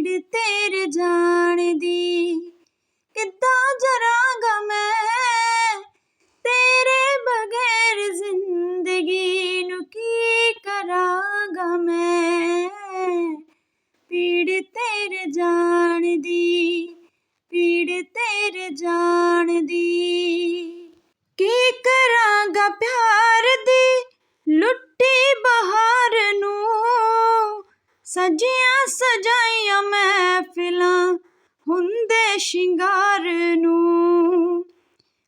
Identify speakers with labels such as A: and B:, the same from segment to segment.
A: ਪੀੜ ਤੇਰੇ ਜਾਣ ਦੀ ਕਿੱਦਾਂ ਜਰਾਂਗਾ ਮੈਂ ਤੇਰੇ ਬਗੈਰ ਜ਼ਿੰਦਗੀ ਨੂੰ ਕੀ ਕਰਾਂਗਾ ਮੈਂ? ਪੀੜ ਤੇਰੇ ਜਾਣ ਦੀ ਪੀੜ ਤੇਰੇ ਜਾਣ ਦੀ ਕੀ ਕਰਾਂਗਾ ਪਿਆਰ ਦੀ ਲੁੱਟੀ ਬਹਾਰ ਨੂੰ? ਸਜੇ ਸ਼ਿੰਗਾਰ ਨੂੰ।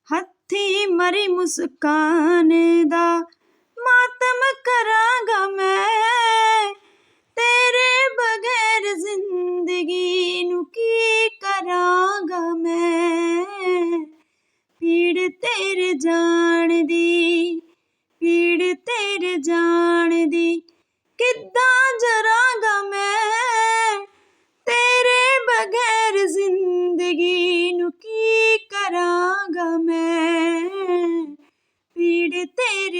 A: ਹੱਥੀ ਮਰੀ ਮੁਸਕਾਨ ਦਾ, ਮਾਤਮ ਕਰਾਂਗਾ ਮੈਂ ਤੇਰੇ ਬਗੈਰ ਜ਼ਿੰਦਗੀ ਨੂੰ ਕੀ ਕਰਾਂਗਾ ਮੈਂ? ਪੀੜ ਤੇਰੇ ਜਾਣਦੀ ਪੀੜ ਤੇਰੇ ਜਾਣਦੀ ਕਿੱਦਾਂ ਜਰਾਂਗਾ ਮੈਂ?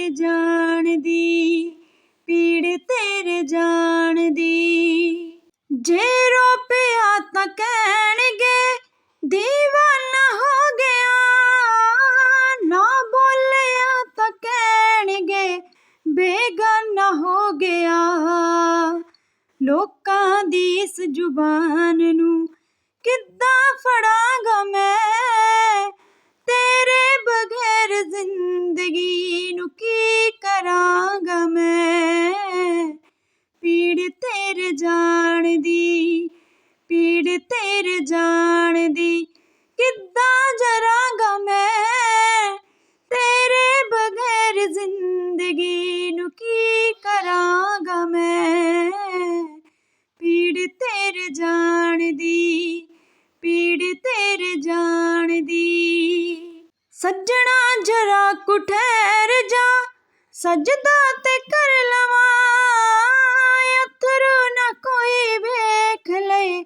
A: ਤੇਰੇ ਜਾਣਦੀ, ਪੀੜ ਤੇਰੇ ਜਾਣਦੀ। ਜੇ ਰੋ ਪਿਆ ਤਾਂ ਕਹਿਣਗੇ دیਵਾਨਾ ਹੋ ਗਿਆ। ਨਾ ਬੋਲਿਆ ਤਾਂ ਕਹਿਣਗੇ, ਬੇਗਾਨਾ ਹੋ ਗਿਆ। ਲੋਕਾਂ ਦੀ ਇਸ ਜ਼ੁਬਾਨ ਨੂੰ ਕਰਾਂਗਾ ਮੈਂ। ਪੀੜ ਤੇਰੇ ਜਾਣਦੀ ਪੀੜ ਤੇਰੇ ਜਾਣਦੀ ਕਿੱਦਾਂ ਜਰਾਂਗਾ ਮੈਂ? ਤੇਰੇ ਬਗੈਰ ਜ਼ਿੰਦਗੀ ਨੂੰ ਕੀ ਕਰਾਂਗਾ ਮੈਂ? ਪੀੜ ਤੇਰੇ ਜਾਣਦੀ ਪੀੜ ਤੇਰੇ ਜਾਣਦੀ ਸੱਜਣਾ ਜਰਾ ਕੁ ਜਾ ਸਜਦਾ ਤੇ ਕਰ ਲਵਾਂ ਅਥਰੂ ਨਾ ਕੋਈ ਵੇਖ ਲੈ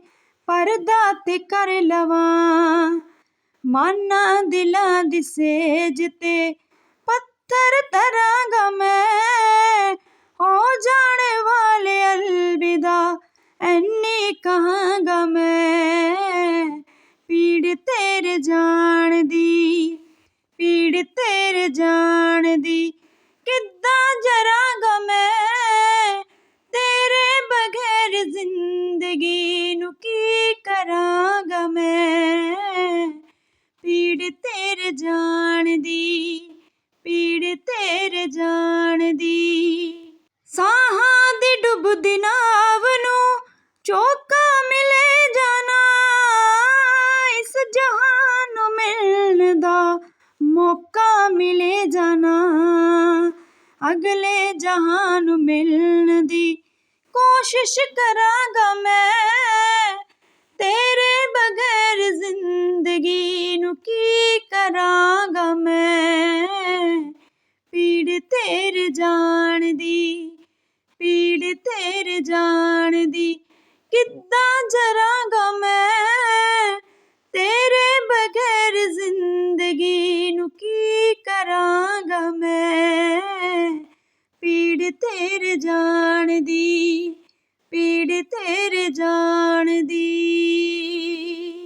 A: ਪਰਦਾ ਤੇ ਕਰ ਲਵਾਂ। ਮਾਨਾ ਦਿਲਾਂ ਦੀ ਸੇਜ ਤੇ ਪੱਥਰ ਤਰਾਂਗਾ ਮੈਂ ਪੀੜ ਤੇਰੇ ਜਾਣਦੀ, ਪੀੜ ਤੇਰੇ ਜਾਣਦੀ। ਸਾਹਾਂ ਦੀ ਡੁੱਬਦੀ ਨਾਵ ਨੂੰ ਚੋਕਾ ਮਿਲੇ ਜਾਣਾ, ਇਸ ਜਹਾਨ ਨੂੰ ਮਿਲਣ ਦਾ ਮੌਕਾ ਮਿਲੇ ਜਾਣਾ। ਅਗਲੇ ਜਹਾਨ ਨੂੰ ਮਿਲਣ ਦੀ ਕੋਸ਼ਿਸ਼ ਕਰਾਂਗਾ ਮੈਂ, ਤੇਰੇ ਬਗੈਰ ਜ਼ਿੰਦਗੀ ਨੂੰ ਕੀ ਤੇਰ ਤੇਰੇ ਜਾਣਦੀ, ਪੀੜ ਤੇਰ ਜਾਣ ਦੀ ਕਿੱਦਾਂ ਜਰਾਂਗਾ ਮੈਂ? ਤੇਰੇ ਬਗੈਰ ਜ਼ਿੰਦਗੀ ਨੂੰ ਕੀ ਕਰਾਂਗਾ ਮੈਂ? ਪੀੜ ਜਾਣ ਦੀ ਪੀੜ ਤੇਰ ਜਾਣ ਦੀ